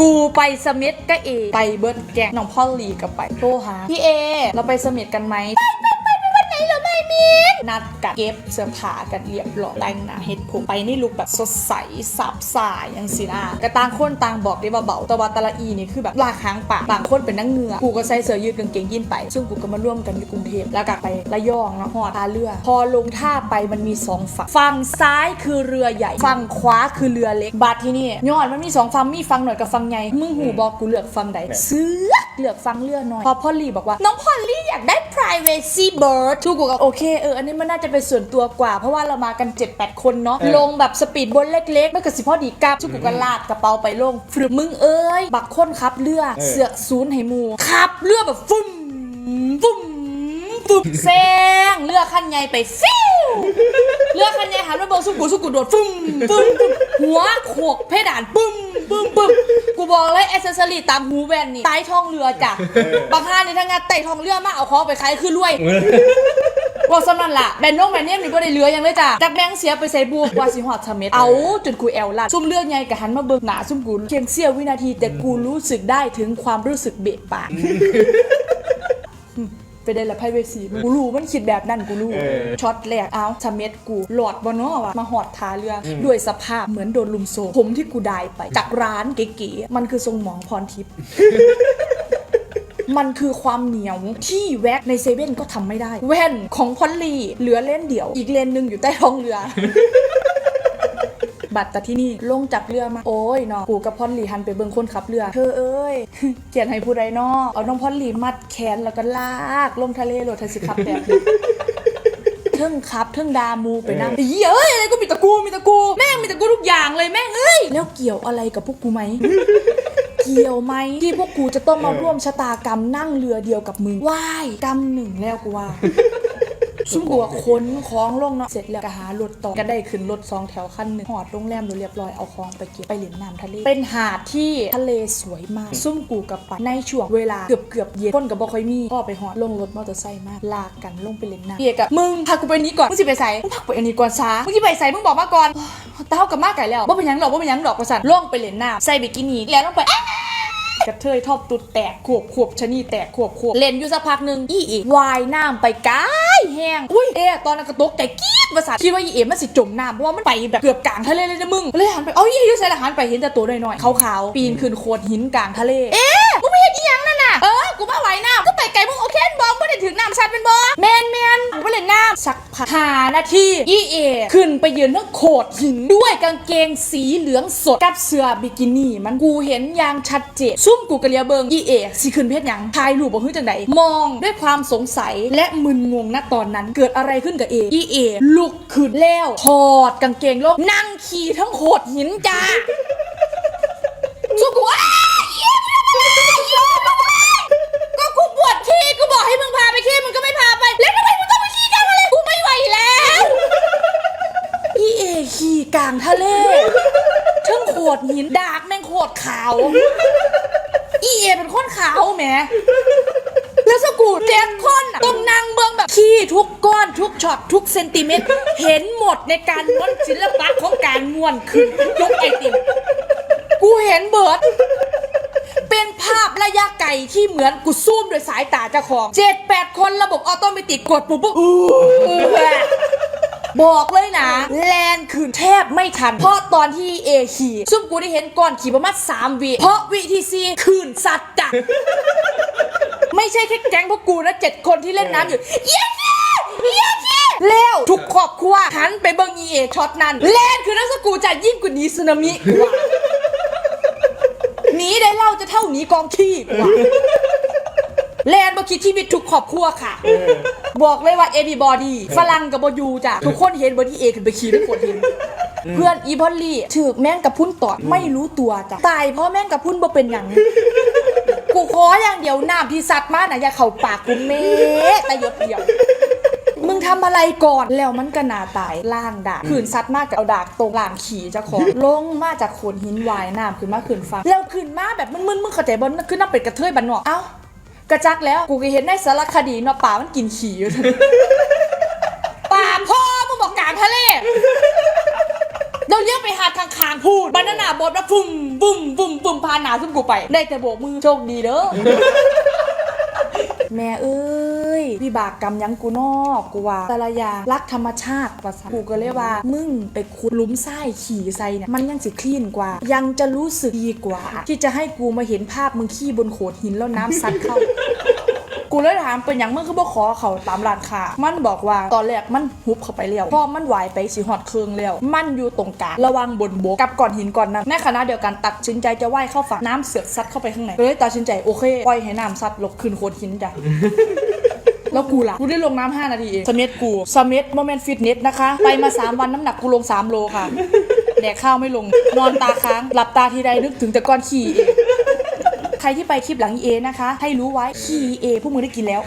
กูไปสมิธก็เอ ไปเบิร์ดแกงน้องพ่อลลีกับไปโทรหาพี่เอ เราไปสมิธกันไหม นัดกันเก็บเสื้อผ้ากันเรียบร้อยแต่งหน้าเฮ็ดผมไปนี่ลุกแบบสดใสสับสายอย่างสินะกระต่างคนต่างบอกได้ว่าเบาแต่ว่าแตะละอีนี่คือแบบลากค้างปากบางคนเป็นนังเหงือกูก็ใส่เสื้อยืดกางเกงยีนไป ซึ่งกูก็มาร่วมกันที่กรุงเทพแล้วกลับไประยองนะหอดท่าเรือ พอลงท่าไปมันมีสองฝั่งฝั่งซ้ายคือเรือใหญ่ฝั่งขวาคือเรือเล็กบัดที่นี่ยอดมันมีสองฝั่งมีฝั่งหน่อยกับฝั่งใหญ่มึงหูบอกกูเลือกฝั่งใดเสือ กเลือกฝั่งเรือหน่อย พอพ่อลีบอกว่า น้องพอลลี่อยากได้ privacy bird ทุกกูก็โอเคเอออันนี้มันน่าจะเป็นส่วนตัวกว่า เพราะว่าเรามากัน 7-8 คนเนาะ เออ ลงแบบสปีดบนเล็กๆ ไม่กระสิพอดีกลับทุกกูก็ลากกระเป๋าไปลงฟรึมึงเอ้ย บักคนขับเรือเออเสือกศูนย์ให้หมูขับเรือแบบฟึ่มฟึ่มฟึ่มแซงเรือคันใหญ่ไปฟิว เลือกคันใหญ่หันมาเบิงสุกุสุกุโดดฟึ่มฟึ่มฟึ่มหัวโขกเพดานปึ้ม ปึ้มปึ้มกูบอกเลยแอสเซสซอรี่ตามหูแวนนี่ใต้ท้องเรือจ้ะบางท่านี่ถ้างานไต่ท้องเรือมาเอาของไปขายคือรวยบอกสำนันล่ะแบนนงแบนเนียมนี่บ่ได้เรือยังเลยจ้ะจากแบงค์เสียไปใส่บัวว่าสิหอดชะเม็ดเอาจนกูแอลลัดซุ่มเรือใหญ่กับหันมาเบิงหนาซุ่มกูเพียงเสี้ยววินาทีแต่กูรู้สึกได้ถึงความรู้สึกเบะปาก ไปได้ละไพ่เวสีกูรู้มันคิดแบบนั้นกูรู้เออช็อตแรกเอาชะเม็ดกูหลอดบอนอวะมาหอดทาเรืออด้วยสภาพเหมือนโดนลุมโซมผมที่กูได้ไป จากร้านเก๋ๆมันคือทรงหมองพรทิพย์มันคือความเหนียวที่แว็กในเซเว่นก็ทำไม่ได้ แว่นของพอลลีเหลือเลนเดียว อีกเลนหนึ่งอยู่ใต้ท้องเรือ บัตรแต่ที่นี่ลงจากเรือมาโอ้ยเนาะกูกับพอลลีหันไปเบิ่งคนขับเรือเธอเอ้ยเขียนให้ผู้ใดนาะเอาน้องพอลลีมัดแขนแล้วก็ลากลงทะเลโหลดทันสิขับแบบเทิงครับเทิงดามูไปนั่งเออเหี้ยเอ้ยอะไรก็มีแตะกูมีแตะกู แม่งมีแตะกูทุกอย่างเลยแม่งเอ้ยแล้วเกี่ยวอะไรกับพวกกูไหมเกี่ยวไหมที่พวกกูจะต้องมาร่วมชะตากรรมนั่งเรือเดียวกับมึงว้ายกรรมหนึ่งแล้วกูว่า ซุ่มบัวค้นของลงเนาะเสร็จแล้วก็หารถต่อก็ได้ขึ้นรถสองแถวคันหนึ่งหอดโรงแรมดูเรียบร้อยเอาของไปเก็บไปเล่นน้ำทะเลเป็นหาดที่ทะเลสวยมากซุ่มกูกับไปในช่วงเวลาเกือบเกือบเย็นคนกับบ่ค่อยมีพ่อไปหอดลงรถมอเตอร์ไซค์มาลากกันลงไปเล่นน้ำเบียกับมึงพากูไปนี้ก่อนมึงสิไปใส่มึงพากูไปอันนี้ก่อนช้ามึงสิไปใส่มึงบอกมาก่อนเต้ากับมากไก่แล้วว่าเป็นหยังดอกว่าเป็นหยังดอกประสานลงไปเล่นน้ำใส่บิกินี่แล้วลงไป กระเทยทอบตุดแตกขวบขวบชะนีแตกขวบขวบเล่นอยู่สักพักหนึ่งอีเอ๋วายน้ำไปไกลแห้งอุ้ยเอ๋ตอนนั้นกระตกใจกรี๊ดประสาทคิดว่าอีเอ๋มันสิจมน้ำเพราะว่ามันไปแบบเกือบกลางทะเลเลยนะมึงเลยหันไปเอ้าอีเอ๋อยู่ใส่ละหันไปเห็นแต่ตัวน้อยๆขาวๆปีนขึ้นโขดหินกลางทะเลเอ๊ะกูไม่เห็นอีหยังนั่นน่ะเออกูมาไหวน้ำก็ไปไกลมึงโอเคบอมไม่ได้ถึงน้ำชัดเป็นบอแมนแมนกูไปเล่นน้ำสัก พักหานาทีอีเอขึ้นไปยืนทั้งโขดหินด้วยกางเกงสีเหลืองสดกับเสื้อบิกินี่ มันกูเห็นอย่างชัดเจนซุ่มกูกะเลียเบิงอีเอสิขึ้นเพศหยังถ่ายรูปบ่ฮึจังใดมองด้วยความสงสัยและมึนงงณตอนนั้นเกิดอะไรขึ้นกับเออีเอลุกขึ้นแล้วถอดกางเกงลงนั่งขี่ทั้งโขดหินจ้าสุกู ดหินดากแม่งโขดขาว อีเอเป็นคนขาวแหม แล้วสกูเจ็ดคนน่ะต้องนั่งเบื้องแบบขี้ทุกก้อนทุกช็อตทุกเซนติเมตร เห็นหมดในการม้วนศิลปะของการม้วนขึ้นยกไอติม กูเห็นเบิร์ด เป็นภาพระยะไกลที่เหมือนกูซูมโดวยสายตาเจ้าของเจ็ดแปดคนระบบออโตเมติกกดปุ๊บปุ๊บ บอกเลยนะ แลนขึ้นแทบไม่ทัน เพราะตอนที่เอขี่ซุ่มกูได้เห็นก่อนขี่ประมาณสามวิเพราะวิทีซีคืนสัตว์จักรไม่ใช่แค่แก๊งพวกกูนะเจ็ดคนที่เล่นน้ำอยู่เย้เย้เย้เย้แล้วทุกครอบครัวหันไปเบิงอีเอช็อตนั้นแลนคือนักสกูจะยิ่งกว่านี้สึนามิกว่าหนีได้เล่าจะเท่าหนีกองขี้กว่า แลนบคิดชีวิตทุกครอบครัวค่ะ บอกเลยว่า everybody ฝรั่งกับบอยูจ้ะทุกคนเห็นบอดี้เอขึ้นไปขี่ทุกคนเห็นเพื่อนอีพอลลี่ถือแม่งกับพุ่นตอดไม่รู้ตัวจ้ะตายเพราะแม่งกับพุ่นบ่เป็นอย่างกูขออย่างเดียวน้ำที่สัตว์มาน่ะอย่าเข้าปากกูเมะแต่หยดเดียวมึงทำอะไรก่อนแล้วมันก็หนาตายล่างดากขืนซัดมากกับเอาดากตรงล่างขี่เจ้าของลงมาจากโขนหินวายน้ำขึ้นมาขึ้นฟังแล้วขึ้นมาแบบมึนๆมึงเข้าใจบอลขึ้นน้าเป็ดกระเทยบันนอกเอ้า กระจักแล้วกูก็เห็นในสารคดีเนาะป่ามันกินขี่อยู่ ป่าพ่อมึงบอกกลางทะเลเดี๋ยวเลี้ยวไปหาดข้างๆพูดบานาน่าบอดแล้วฟุ่มฟุ่มฟุ่มฟุ่มพาหนาซุ่มกูไป ได้แต่โบกมือโชคดีเด้อ แม่เอ้ย วิบากกรรมยังกูนอกกูว่าแต่ละอย่างรักธรรมชาติประสากูก็เลยว่า มึงไปขุดลุมไส้ขี่ไซเนี่ยมันยังสิคลีนกว่า ยังจะรู้สึกดีกว่า ที่จะให้กูมาเห็นภาพมึงขี้บนโขดหินแล้วน้ำซัดเข้ากูเลยถามเป็นอย่างมึงคือบ่ขอเขาตามร้านค้ามันบอกว่าตอนแรกมันหุบเข้าไปแล้วพอมันไหวไปสิหอดเครืองแล้วมันอยู่ตรงกลางระวังบนบกกับก้อนหินก้อนนั้นในขณะเดียวกันตัดสินใจจะว่ายเข้าฝั่งน้ำเสือกซัดเข้าไปข้างในเลยตัดสินใจโอเคปล่อยให้น้ำซัดลงขึ้นโขดหินจ้ะ แล้วกูล่ะกูได้ลงน้ำห้านาทีเองสเม็ดกูสเม็ดโมเมนต์ฟิตเนสนะคะ ไปมา3วันน้ำหนักกูลง3โลค่ะ แดกข้าวไม่ลง นอนตาค้าง หลับตาทีใดนึกถึงแต่ก้อนขี้เองใครที่ไปคลิปหลังเอนะคะ ให้รู้ไว้ขี้เอพวกมึงได้กินแล้ว